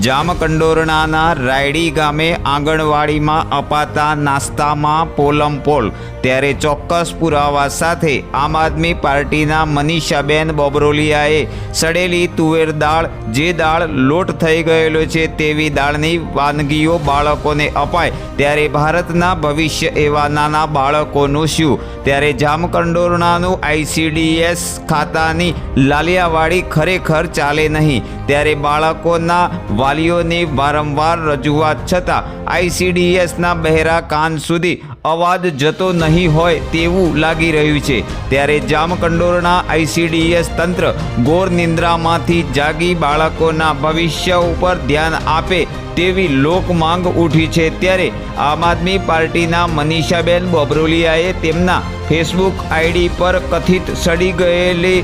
જામકંડોરણાના રાયડી ગામે આંગણવાડીમાં અપાતા નાસ્તામાં પોલમપોલ ત્યારે ચોક્કસ પુરાવા સાથે આમ આદમી પાર્ટીના મનીષાબેન બોબરોલિયાએ સડેલી તુવેર દાળ, જે દાળ લોટ થઈ ગયેલો છે તેવી દાળની વાનગીઓ બાળકોને અપાય. ત્યારે ભારતના ભવિષ્ય એવા નાના બાળકોનું શું? ત્યારે જામકંડોરણાનું આઈસીડીએસ ખાતાની લાલિયાવાડી ખરેખર ચાલે નહીં. ત્યારે બાળકોના વાલીઓની વારંવાર રજૂઆત છતાં આઈસીડીએસના બહેરા કાન સુધી અવાજ જતો નહીં હોય તેવું લાગી રહ્યું છે. ત્યારે જામકંડોરના આઈસીડીએસ તંત્ર ગોર નિંદ્રામાંથી જાગી બાળકોના ભવિષ્ય ઉપર ધ્યાન આપે તેવી લોક માંગ ઉઠી છે. ત્યારે આમ આદમી પાર્ટીના મનીષાબેન બોબરોલિયાએ તેમના ફેસબુક આઈડી પર કથિત સડી ગયેલી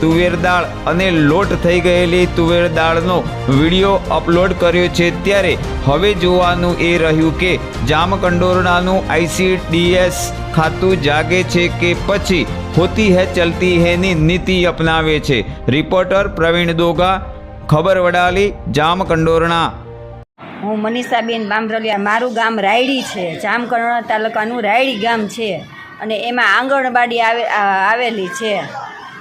તુવેર દાળ અને લોટ થઈ ગયેલી તુવેર દાળનો વીડિયો અપલોડ કર્યો છે ત્યારે હવે જોવાનું એ રહ્યું કે જામકંડોરણાનું આઈસીડીએસ ખાતું જાગે છે કે પછી હોતી હે, ચલતી હૈની નીતિ અપનાવે છે? રિપોર્ટર પ્રવીણ દોગા, ખબર વડાલી, જામકંડોરણા. હું મનીષાબેન બામરલિયા, મારું ગામ રાયડી છે. જામકંડોરણા તાલુકાનું રાયડી ગામ છે અને એમાં આંગણવાડી આવે આવેલી છે.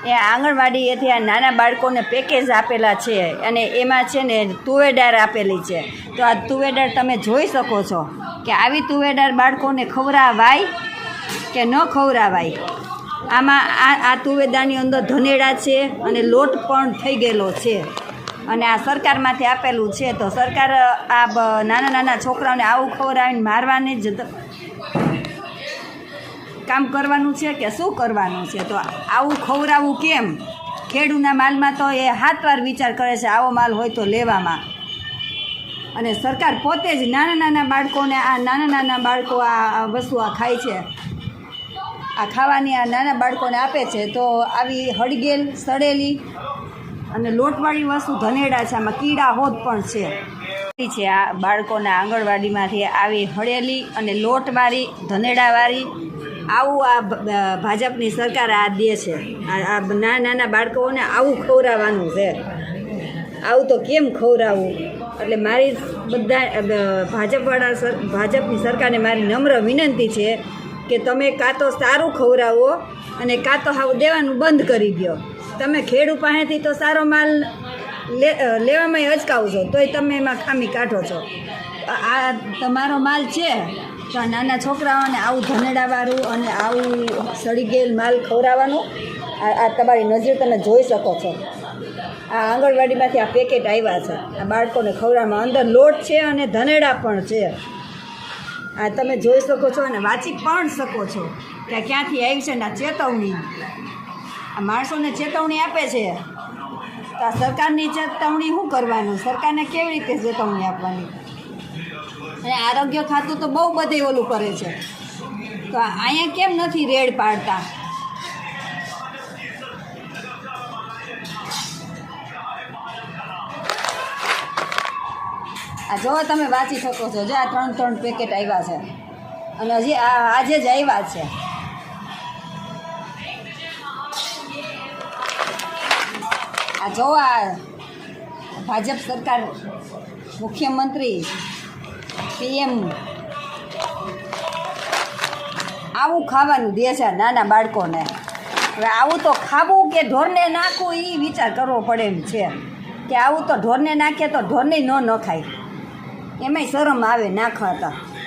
એ આંગણવાડીએથી આ નાના બાળકોને પેકેજ આપેલા છે અને એમાં છે ને તુવેડાર આપેલી છે. તો આ તુવેડાર તમે જોઈ શકો છો કે આવી તુવેડાર બાળકોને ખવડાવાય કે ન ખવડાવાય. આમાં આ આ તુવેદાની અંદર ધનેડા છે અને લોટ પણ થઈ ગયેલો છે. અને આ સરકારમાંથી આપેલું છે તો સરકાર આ નાના નાના છોકરાઓને આવું ખવડાવીને મારવાની જ કામ કરવાનું છે કે શું કરવાનું છે? તો આવું ખવડાવવું કેમ? ખેડૂના માલમાં તો એ હાથ વાર વિચાર કરે છે, આવો માલ હોય તો લેવામાં. અને સરકાર પોતે જ નાના નાના બાળકોને આ નાના નાના બાળકો આ વસ્તુ આ ખાય છે. આ ખાવાની આ નાના બાળકોને આપે છે. તો આવી હળગેલ, સડેલી અને લોટવાળી વસ્તુ ધનેડા છે. આમાં કીડા હોત પણ છે. છે આ બાળકોના આંગણવાડીમાંથી આવી હળેલી અને લોટવાળી, ધનેડાવાળી આવું આ ભાજપની સરકાર આ દે છે. આ નાના નાના બાળકોને આવું ખવડાવવાનું છે. આવું તો કેમ ખવડાવવું એટલે મારી બધા ભાજપવાળા ભાજપની સરકારને મારી નમ્ર વિનંતી છે કે તમે કાં તો સારું ખવડાવો અને કાં તો હાવ દેવાનું બંધ કરી દો. તમે ખેડૂત પાસેથી તો સારો માલ લે અ, લેવામાં અચકાવશો તોય તમે એમાં ખામી કાઢો છો. આ તમારો માલ છે. તો આ નાના છોકરાઓને આવું ધનેડાવાળું અને આવું સડી ગયેલ માલ ખવડાવવાનું આ તમારી નજર તમે જોઈ શકો છો. આ આંગણવાડીમાંથી આ પેકેટ આવ્યા છે. આ બાળકોને ખવડાવવામાં અંદર લોટ છે અને ધનેડા પણ છે. આ તમે જોઈ શકો છો અને વાંચી પણ શકો છો કે ક્યાંથી આવી છે ને આ ચેતવણી. આ માણસોને ચેતવણી આપે છે. તો આ સરકારની ચેતવણી શું કરવાનું? સરકારને કેવી રીતે ચેતવણી આપવાની? અને આરોગ્ય ખાતું તો બહુ બધે ઓલું કરે છે. તો અહીંયા કેમ નથી રેડ પાડતા? આ જો તમે વાંચી શકો છો. જો આ ત્રણ ત્રણ પેકેટ આવ્યા છે. અને હજી આ આજે જ આવ્યા છે. આ જો આ ભાજપ સરકાર મુખ્યમંત્રી પીએમ. આવું ખાવાનું દે છે નાના બાળકોને. હવે આવું તો ખાવું કે ઢોરને નાખવું એ વિચાર કરવો પડે એમ છે. કે આવું તો ઢોરને નાખીએ તો ઢોરને ન નખાય. એમાંય શરમ આવે નાખવા તો